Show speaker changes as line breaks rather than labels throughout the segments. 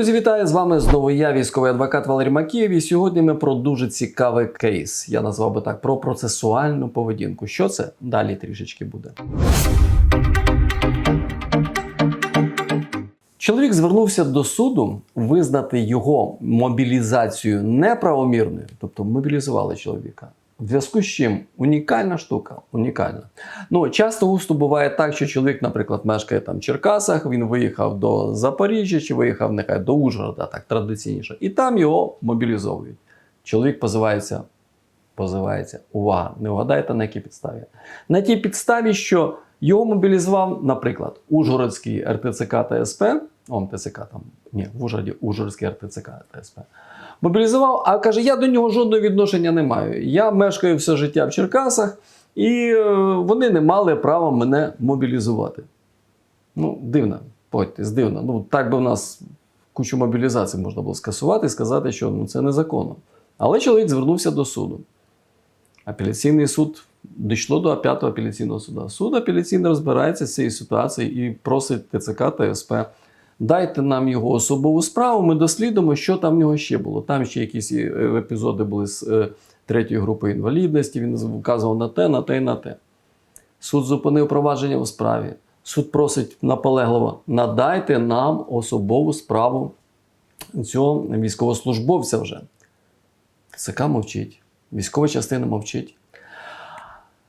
Друзі, вітаю з вами знову я, військовий адвокат Валерій Макієв. І сьогодні ми про дуже цікавий кейс. Я назвав би так про процесуальну поведінку. Що це? Далі трішечки буде. Чоловік звернувся до суду визнати його мобілізацію неправомірною, тобто мобілізували чоловіка. В зв'язку з чим унікальна штука, унікальна. Ну, часто густо буває так, що чоловік, наприклад, мешкає там в Черкасах, він виїхав до Запоріжжя чи виїхав нехай до Ужгорода, так традиційніше, і там його мобілізовують. Чоловік позивається, позивається, увага, не вгадайте на якій підставі. На тій підставі, що його мобілізував, наприклад, Ужгородський РТЦК та СП, он ТЦК там, ні, в Ужгороді Ужгородський РТЦК та СП. Мобілізував, а каже, я до нього жодного відношення не маю. Я мешкаю все життя в Черкасах, і е, вони не мали права мене мобілізувати. Ну, дивно, погодьтесь, дивно. Ну, так би в нас кучу мобілізацій можна було скасувати і сказати, що ну, це незаконно. Але чоловік звернувся до суду. Апеляційний суд дійшло до 5-го апеляційного суду. Суд апеляційно розбирається з цією ситуацією і просить ТЦК та СП. Дайте нам його особову справу, ми дослідимо, що там в нього ще було. Там ще якісь е, епізоди були з е, третьої групи інвалідності, він вказував на те, на те і на те. Суд зупинив провадження у справі. Суд просить наполегливо: надайте нам особову справу цього військовослужбовця вже. ЦК мовчить, військова частина мовчить.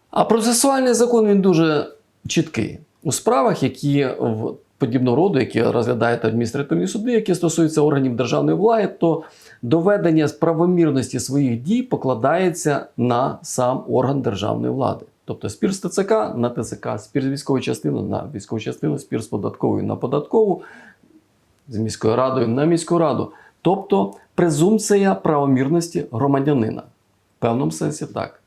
А процесуальний закон він дуже чіткий. У справах, які в подібного роду, які розглядають адміністративні суди, які стосуються органів державної влади, то доведення правомірності своїх дій покладається на сам орган державної влади. Тобто спір з ТЦК на ТЦК, спір з військовою частиною на військову частину, спір з податковою на податкову, з міською радою на міську раду. Тобто презумпція правомірності громадянина. В певному сенсі так.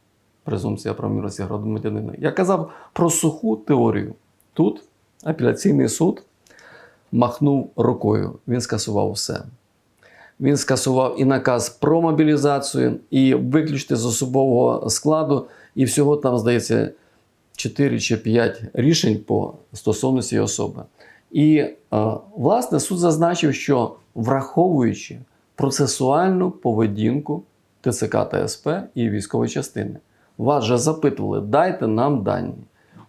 Презумпція правомірності громадянина. Я казав про суху теорію. Тут апеляційний суд махнув рукою. Він скасував все. Він скасував і наказ про мобілізацію, і виключити з особового складу, і всього там, здається, 4 чи 5 рішень по стосовно цієї особи. І, е, власне, суд зазначив, що враховуючи процесуальну поведінку ТЦК та СП і військової частини, вас же запитували, дайте нам дані,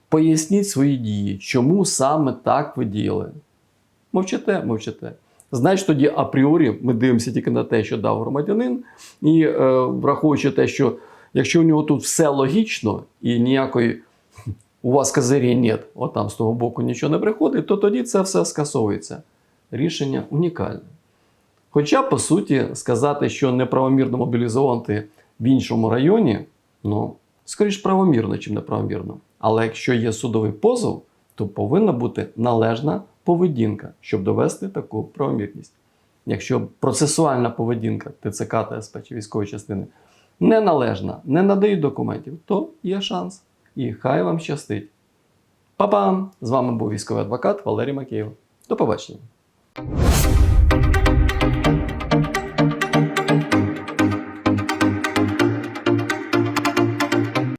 поясніть свої дії, чому саме так ви діяли. Мовчите, мовчите. Значить, тоді апріорі ми дивимося тільки на те, що дав громадянин, і е, враховуючи те, що якщо у нього тут все логічно і ніякої у вас козирі нет, от там з того боку нічого не приходить, то тоді це все скасовується. Рішення унікальне. Хоча, по суті, сказати, що неправомірно мобілізувати в іншому районі, ну, скоріш правомірно, чим неправомірно. Але якщо є судовий позов, то повинна бути належна поведінка, щоб довести таку правомірність. Якщо процесуальна поведінка ТЦК та СП чи військової частини неналежна, не надають документів, то є шанс. І хай вам щастить. Па-пам! З вами був військовий адвокат Валерій Макеєв. До побачення.